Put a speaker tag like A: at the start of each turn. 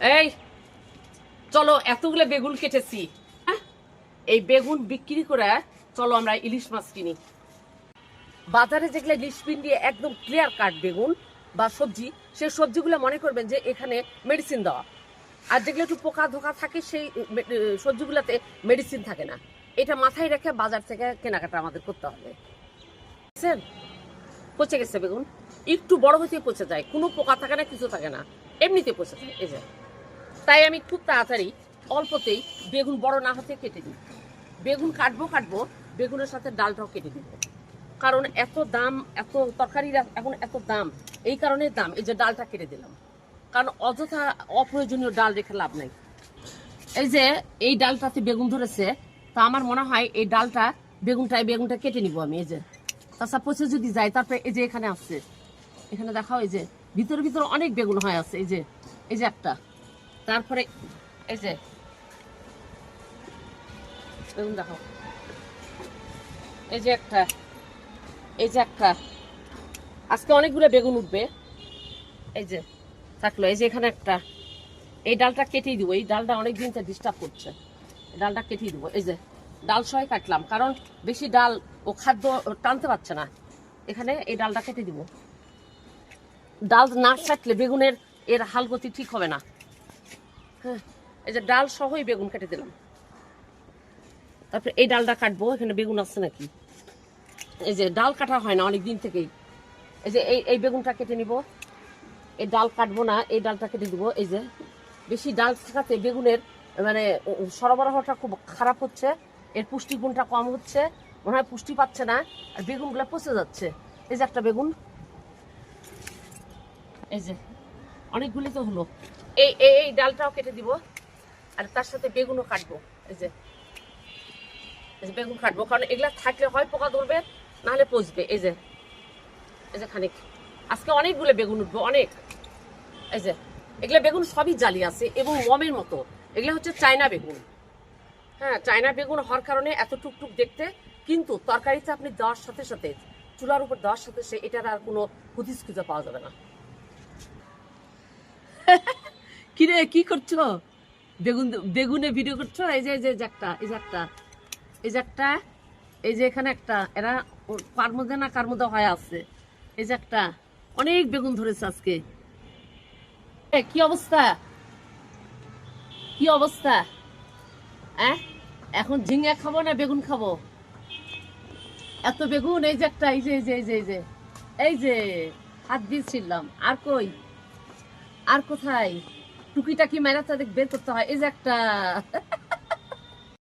A: এই, চলো এতগুলো বেগুন কেটেছি। হ্যাঁ? এই বেগুন বিক্রি করে চলো আমরা ইলিশ মাছ কিনি। বাজারে যেগুলো ইলিশ পিন দিয়ে একদম ক্লিয়ার কাট বেগুন বা সবজি, সেই সবজিগুলো মনে করবেন যে এখানে মেডিসিন দেওয়া। আর যেগুলো একটু পোকা ধোকা থাকে, সেই সবজিগুলোতে মেডিসিন থাকে না। এটা মাথায় রেখে বাজার থেকে কেনাকাটা আমাদের করতে হবে। বুঝছেন? পচে গেছে বেগুন। একটু বড় হতে পচে যায়। কোনো পোকা থাকে না, কিছু থাকে না। এমনিতে পচে যায়। এই যে। তাই আমি খুব তাড়াতাড়ি অল্পতেই বেগুন বড় না হতে কেটে দিই। বেগুন কাটবো কাটবো বেগুনের সাথে ডালটাও কেটে দিব। কারণ এত দাম, এত তরকারির এখন এত দাম, এই কারণে দাম, এই যে ডালটা কেটে দিলাম। কারণ অযথা অপ্রয়োজনীয় ডাল রেখে লাভ নাই। এই যে এই ডালটাতে বেগুন ধরেছে, তা আমার মনে হয় এই ডালটা বেগুনটা বেগুনটা কেটে নিব আমি, এই যে। তাছাড়া পচে যদি যাই তারপরে এই যে এখানে আসছে, এখানে দেখাও এই যে, ভিতরে ভিতরে অনেক বেগুন হয় আছে, এই যে এই যে একটা। তারপরে, এই যে। বেগুন দেখাও এই যে একটা, এই যে একটা। আজকে অনেকগুলো বেগুন উঠবে। এই যে, থাকল। এই যে এখানে একটা। এই ডালটা কেটেই দিব। এই ডালটা অনেক দিন ডিস্টার্ব করছে। ডালটা কেটেই দিব। এই যে, ডাল সহ কাটলাম। কারণ বেশি ডাল ও খাদ্য টানতে পারছে না। এখানে এই ডালটা কেটে দিব। ডাল না কাটলে বেগুনের এর হালগতি ঠিক হবে না। হ্যাঁ এই যে ডাল সহই বেগুন কেটে দিলাম। তারপরে এই ডালটা কাটবো, এখানে বেগুন আছে নাকি? এই যে ডাল কাটা হয় না অনেক দিন থেকেই। এই যে এই এই বেগুনটা কেটে নিব। এই ডাল কাটবো না, এই ডালটা কেটে দিব। এই যে বেশি ডাল থাকাতে বেগুনের মানে সরবরাহটা খুব খারাপ হচ্ছে। এর পুষ্টিগুণটা কম হচ্ছে। মনে হয় পুষ্টি পাচ্ছে না, আর বেগুনগুলো পচে যাচ্ছে। এই যে একটা বেগুন। এই যে, অনেকগুলি তো হলো। এই এই ডালটাও কেটে দিব। আর তার সাথে বেগুনও কাটবো। এই যে এই যে বেগুন কাটবো। কারণ এগুলা থাকলে হয়, পোকা ধরবে, নাহলে পচবে। এই যে এই যে খানিক। আজকে অনেকগুলো বেগুন উঠবে, অনেক। এই যে, এগুলো বেগুন সবই জালি আছে এবং মমের মতো। এগুলো হচ্ছে চায়না বেগুন। হ্যাঁ চায়না বেগুন হওয়ার কারণে এত টুকটুক দেখতে, কিন্তু তরকারিতে আপনি দেওয়ার সাথে সাথে, চুলার উপর দেওয়ার সাথে সে এটার আর কোনো হুদিস খুঁজে পাওয়া যাবে না। কিরে কি করছ? বেগুন বেগুনে ভিডিও করছ? এই যে এই যে একটা এই একটা এই একটা এই যে এখানে একটা। এরা কার মধ্যে না কার মধ্যে হয়ে আছে। এই যে একটা। অনেক বেগুন ধরেছে আজকে। এ, কি অবস্থা? কি অবস্থা? হ্যাঁ এখন ঝিঙে খাব না বেগুন খাব? এত বেগুন এই যে একটা এই যে এই যে এই যে এই যে এই যে হাত দিয়েছিলাম আর কই? আর কোথায়? টুকিটাকি মেরা তাদের বের করতে হয়। এই যে একটা